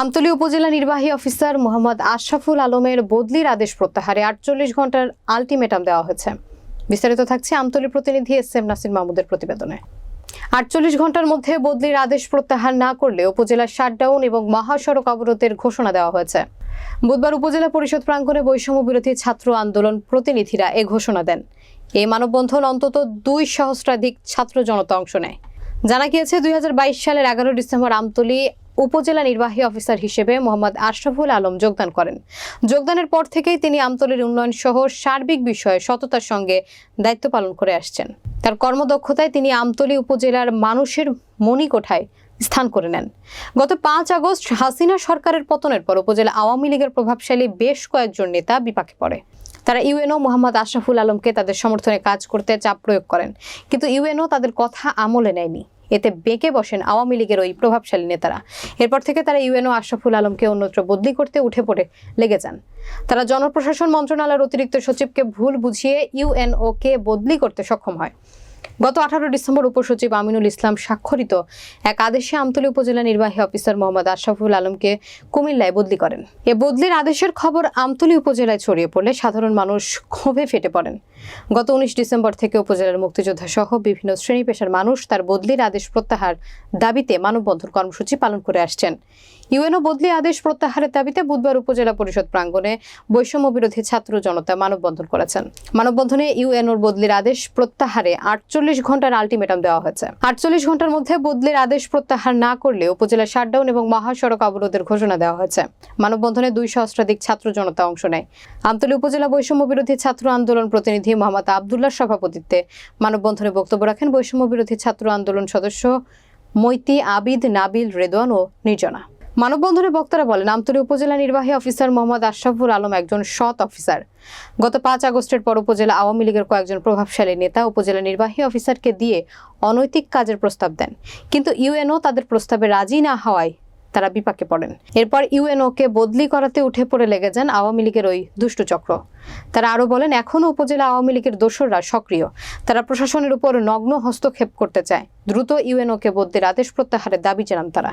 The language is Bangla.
আমতলী উপজেলা নির্বাহী অফিসার মোহাম্মদ আশরাফুল আলমের বদলির আদেশ প্রত্যাহারে আটচল্লিশ ঘণ্টার আলটিমেটাম দেওয়া হয়েছে। বিস্তারিত থাকছে আমতলী প্রতিনিধি এস এম নাসির মাহমুদের প্রতিবেদনে। আটচল্লিশ ঘণ্টার মধ্যে বদলির আদেশ প্রত্যাহার না করলে উপজেলার শাটডাউন এবং মহাসড়ক অবরোধের ঘোষণা দেওয়া হয়েছে। বুধবার উপজেলা পরিষদ প্রাঙ্গণে বৈষম্য বিরোধী ছাত্র আন্দোলন প্রতিনিধিরা এ ঘোষণা দেন। এই মানববন্ধন অন্তত দুই সহস্রাধিক ছাত্র জনতা অংশ নেয়। জানা গিয়েছে, দুই হাজার বাইশ সালের এগারো ডিসেম্বর আমতলী উপজেলা নির্বাহী অফিসার হিসেবে মোহাম্মদ আশরাফুল আলম যোগদান করেন। যোগদানের পর থেকেই তিনি আমতলীর উন্নয়ন সহ সার্বিক বিষয়ে সততার সঙ্গে দায়িত্ব পালন করে আসছেন। তার কর্মদক্ষতায় তিনি আমতলী উপজেলার মানুষের মণিকোঠায় স্থান করে নেন। গত পাঁচ আগস্ট হাসিনা সরকারের পতনের পর উপজেলা আওয়ামী লীগের প্রভাবশালী বেশ কয়েকজন নেতা বিপাকে পড়ে। তারা ইউএনও মোহাম্মদ আশরাফুল আলমকে তাদের সমর্থনে কাজ করতে চাপ প্রয়োগ করেন। কিন্তু ইউএনও তাদের কথা আমলে নেয়নি। এতে বেঁকে বসেন আওয়ামী লীগের ওই প্রভাবশালী নেতারা। এরপর থেকে তারা ইউএনও আশরাফুল আলমকে অন্যত্র বদলি করতে উঠে পড়ে লেগে যান। তারা জনপ্রশাসন মন্ত্রণালয়ের অতিরিক্ত সচিবকে ভুল বুঝিয়ে ইউএনওকে বদলি করতে সক্ষম হয়। গত আঠারো ডিসেম্বর উপসচিব আমিনুল ইসলাম স্বাক্ষরিত এক আদেশে আমতলী উপজেলা নির্বাহী অফিসার মোহাম্মদ আশরাফুল আলমকে কুমিল্লায় বদলি করেন। এ বদলির আদেশের খবর আমতলী উপজেলায় ছড়িয়ে পড়লে সাধারণ মানুষ ক্ষোভে ফেটে পড়েন। গত উনিশ ডিসেম্বর থেকে উপজেলার মুক্তিযোদ্ধা সহ বিভিন্ন শ্রেণি পেশার মানুষ তার বদলির আদেশ প্রত্যাহার দাবিতে মানববন্ধন কর্মসূচি পালন করে আসছেন। ইউএনও বদলি আদেশ প্রত্যাহারের দাবিতে বুধবার উপজেলা পরিষদ প্রাঙ্গণে বৈষম্য বিরোধী ছাত্র জনতা মানববন্ধন করেছেন। মানববন্ধনে ইউএনওর বদলির আদেশ প্রত্যাহারে আটচল্লিশ ঘণ্টার আলটিমেটাম দেওয়া হয়েছে। আটচল্লিশ ঘণ্টার মধ্যে বদলির আদেশ প্রত্যাহার না করলে উপজেলা শাটডাউন এবং মহাসড়ক অবরোধের ঘোষণা দেওয়া হয়েছে। মানববন্ধনে দুই সহস্রাধিক ছাত্র জনতা অংশ নেয়। আমতলী উপজেলা বৈষম্য বিরোধী ছাত্র আন্দোলন প্রতিনিধি মোহাম্মদ আবদুল্লাহ সভাপতিত্বে মানববন্ধনে বক্তব্য রাখেন বৈষম্য বিরোধী ছাত্র আন্দোলন সদস্য মৈতি আবিদ নাবিল রেদওয়ান ও নির্জনা। মানববন্ধনে বক্তারা বলেন, আমতলী উপজেলা নির্বাহী অফিসার মোহাম্মদ আশরাফুল আলম একজন সৎ অফিসার। গত পাঁচ আগস্টের পর উপজেলা আওয়ামী লীগের কয়েকজন প্রভাবশালী নেতা উপজেলা নির্বাহী অফিসারকে দিয়ে অনৈতিক কাজের প্রস্তাব দেন। কিন্তু ইউএনও তাদের প্রস্তাবে রাজি না হওয়ায় তারা বিপাকে পড়েন। এরপর ইউএনওকে বদলি করাতে উঠে পড়ে লেগে যান আওয়ামী লীগের ওই দুষ্ট চক্র। তারা আরও বলেন, এখনও উপজেলা আওয়ামী লীগের দোসররা সক্রিয়। তারা প্রশাসনের উপর নগ্ন হস্তক্ষেপ করতে চায়। দ্রুত ইউএনওকে বদলির আদেশ প্রত্যাহারের দাবি জানান তারা।